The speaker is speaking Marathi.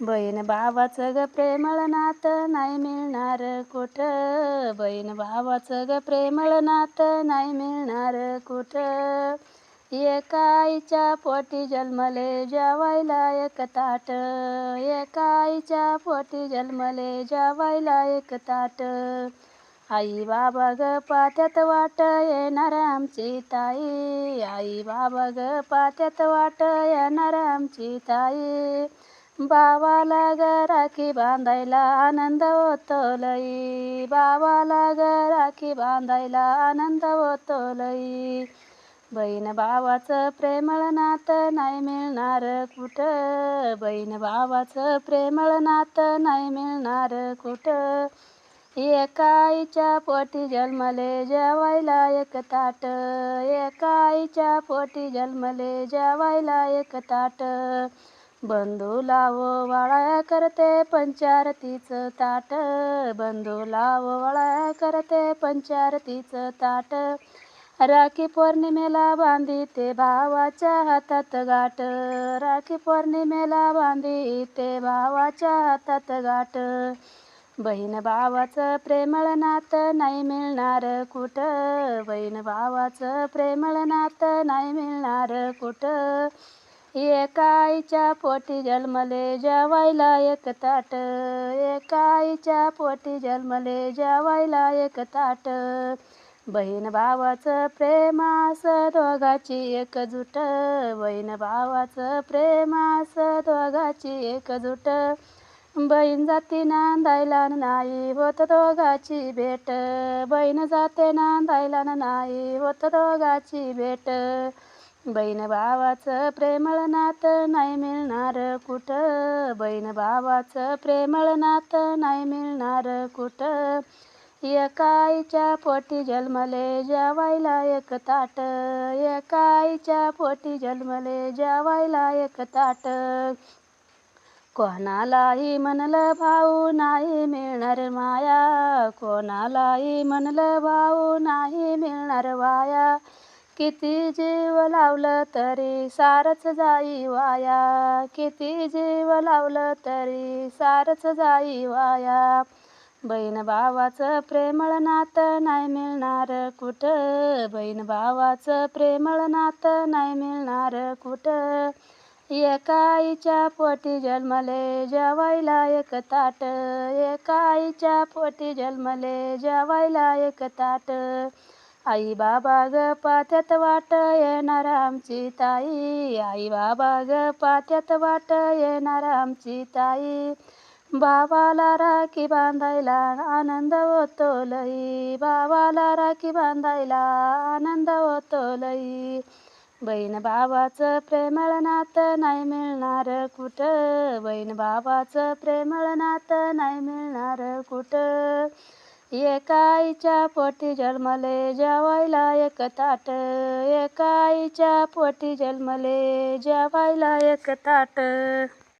बहीण भावाचं ग प्रेमळ नात नाही मिळणार कुठं? बहीण भावाचं ग प्रेमळ नात नाही मिळणार कुठं? एका आईच्या पोटी जन्मले जेवायला एक ताट. एका आईच्या पोटी जन्मले जेवायला एक ताट. आई बाबा ग पात्यात वाट येणार आमची ताई. आई बाबा ग पात्यात वाट येणार आमची ताई. बाबाला ग राखी बांधायला आनंद होतो लई बाबाला ग राखी बांधायला आनंद होतो लई बहीण भावाचं प्रेमळ नातं नाही मिळणार कुठं? बहीण भावाचं प्रेमळ नातं नाही मिळणार कुठं? एकाईच्या पोटी जन्मले जेवायला एक ताट. एकाईच्या पोटी जन्मले जेवायला एक ताट. बंधू लावो वाळा करते पंचारतीचं ताट. बंधू लावो वाळा करते पंचारतीचं ताट. राखी पौर्णिमेला बांधी ते भावाच्या हातात गाठ. राखी पौर्णिमेला बांधी ते भावाच्या हातात गाठ. बहीण भावाचं प्रेमळ नात नाही मिळणार कुठं? बहीण भावाचं प्रेमळ नात नाही मिळणार कुठं? एका आईच्या पोटी जन्मले जेवायला एक ताट. एका आईच्या पोटी जन्मले जेवायला एक ताट. बहीण भावाचं प्रेमास दोघाची एकजूट. बहीण भावाचं प्रेमास दोघाची एकजूट. बहीण जाती नांदायला नाही होत दोघाची भेट. बहीण जाते नांदायला नाही होत दोघाची भेट. बहीण भावाचं प्रेमळ नातं नाही मिळणार कुठं? बहीण भावाचं प्रेमळ नातं नाही मिळणार कुठं? एकाईच्या पोटी जन्मले जेवायला एक ताट. एकाईच्या पोटी जन्मले जेवायला एक ताट. कोणालाही म्हणलं भाऊ नाही मिळणार माया. कोणालाही म्हणलं भाऊ नाही मिळणार वाया. किती जीव लावलं तरी सारच जाई वाया. किती जीव लावलं तरी सारच जाई वाया. बहीण भावाचं प्रेमळ नातं नाही मिळणार कुठं? बहीण भावाचं प्रेमळ नातं नाही मिळणार कुठं? एकाईच्या पोटी जन्मले जेवायला एक ताट. एकाईच्या पोटी जन्मले जेवायला एक ताट. आई बाबा ग पात्यात वाट येणार आमची ताई. आई बाबा ग पात्यात वाट येणार आमची ताई. बाबाला राखी बांधायला आनंद होतो लई. बाबाला राखी बांधायला आनंद होतो लई. बहीण बाबाचं प्रेमळ नातं नाही मिळणार कुठं? बहीण बाबाचं प्रेमळ नातं नाही मिळणार कुठं? एकाईच्या पोटी जन्मले जेवायला एक ताट. एकाईच्या पोटी जन्मले जेवायला एक ताट.